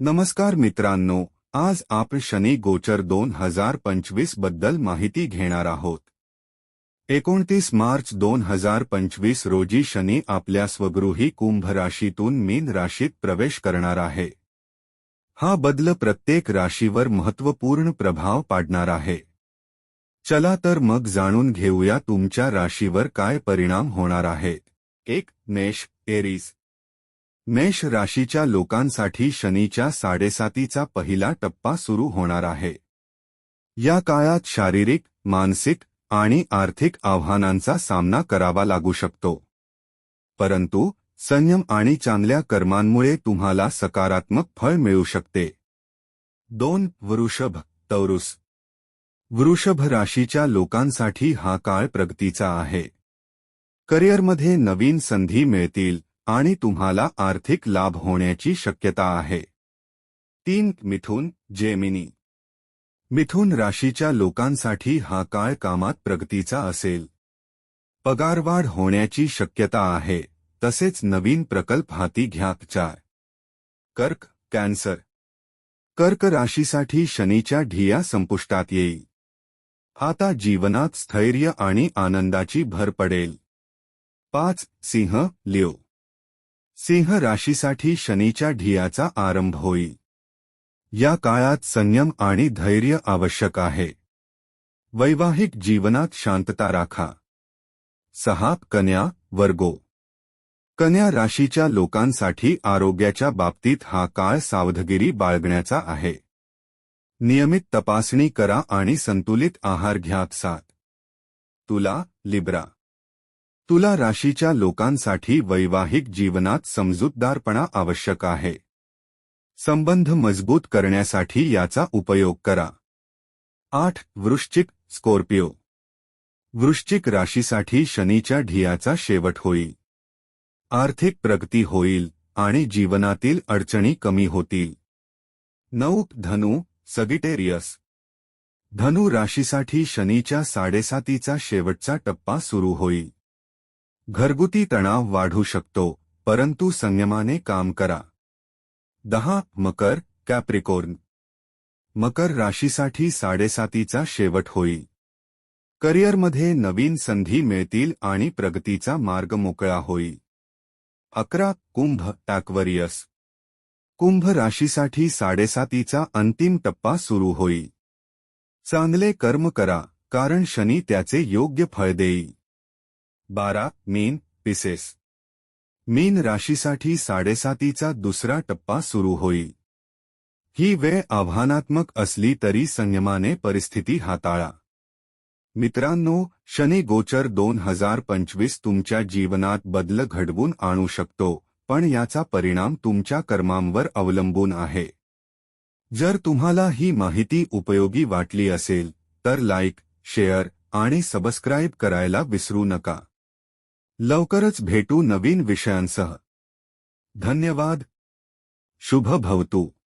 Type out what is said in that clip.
नमस्कार मित्रांनो आज आपण शनी गोचर दोन हजार पंचवीसबद्दल माहिती घेणार आहोत. एकोणतीस मार्च दोन हजार पंचवीस रोजी शनी आपल्या स्वगृही कुंभ राशीतून मीन राशीत प्रवेश करणार आहे. हा बदल प्रत्येक राशीवर महत्त्वपूर्ण प्रभाव पाडणार आहे. चला तर मग जाणून घेऊया तुमच्या राशीवर काय परिणाम होणार आहे. एक मेष एरीज मेष राशीच्या लोकांसाठी शनीच्या साडेसातीचा पहिला टप्पा सुरू होणार आहे. या काळात शारीरिक मानसिक आणि आर्थिक आव्हानांचा सामना करावा लागू शकतो. परंतु संयम आणि चांगल्या कर्मांमुळे तुम्हाला सकारात्मक फळ मिळू शकते. दोन वृषभ तौरुस वृषभ राशीच्या लोकांसाठी हा काळ प्रगतीचा आहे. करिअरमध्ये नवीन संधी मिळतील. आणि तुम्हाला आर्थिक लाभ होण्याची शक्यता आहे. तीन मिथुन जेमिनी. मिथुन राशीच्या लोकांसाठी हा काळ कामात प्रगतीचा असेल. पगारवाढ होण्याची शक्यता आहे तसेच नवीन प्रकल्प हाती घ्याचा कर्क कॅन्सर. कर्क राशीसाठी शनीच्या ढिया संपुष्टात येईल. आता जीवनात स्थैर्य आणि आनंदाची भर पडेल. पाच सिंह लिओ. सिंह राशीसाठी शनीच्या ढियाचा आरंभ होईल या काळात संयम आणि धैर्य आवश्यक आहे. वैवाहिक जीवनात शांतता राखा. सहाप कन्या वर्गो. कन्या राशीच्या लोकांसाठी आरोग्याच्या बाबतीत हा काळ सावधगिरी बाळगण्याचा आहे. नियमित तपासणी करा आणि संतुलित आहार घ्या सात. तुला लिब्रा. तुला राशीच्या लोकांसाठी वैवाहिक जीवनात समजूतदारपणा आवश्यक आहे. संबंध मजबूत करण्यासाठी याचा उपयोग करा. आठ वृश्चिक स्कॉर्पिओ. वृश्चिक राशीसाठी शनीच्या ढियाचा शेवट होईल. आर्थिक प्रगती होईल आणि जीवनातील अडचणी कमी होतील. नऊ धनु सगिटेरियस. धनु राशीसाठी शनीच्या साडेसातीचा शेवटचा टप्पा सुरू होईल. घरगुती तणाव वाढू शकतो परंतु संयमाने काम करा. दहा मकर कॅप्रिकोर्न. मकर राशीसाठी साडेसातीचा शेवट होईल. करिअरमध्ये नवीन संधी मिळतील आणि प्रगतीचा मार्ग मोकळा होईल. अकरा कुंभ टॅक्वरियस कुंभ राशीसाठी साडेसातीचा अंतिम टप्पा सुरू होईल. चांगले कर्म करा कारण शनी त्याचे योग्य फळ देईल. बारा मीन पिसेस. मीन राशीसाठी साडेसातीचा दुसरा टप्पा सुरू होईल. ही वेळ आव्हानात्मक असली तरी संयमाने परिस्थिती हाताळा. मित्रांनो शनी गोचर दोन हजार पंचवीस तुमच्या जीवनात बदल घडवून आणू शकतो पण याचा परिणाम तुमच्या कर्मांवर अवलंबून आहे. जर तुम्हाला ही माहिती उपयोगी वाटली असेल तर लाईक शेअर आणि सबस्क्राईब करायला विसरू नका. लवकरच भेटू नवीन विषयांसह. धन्यवाद. शुभ भवतु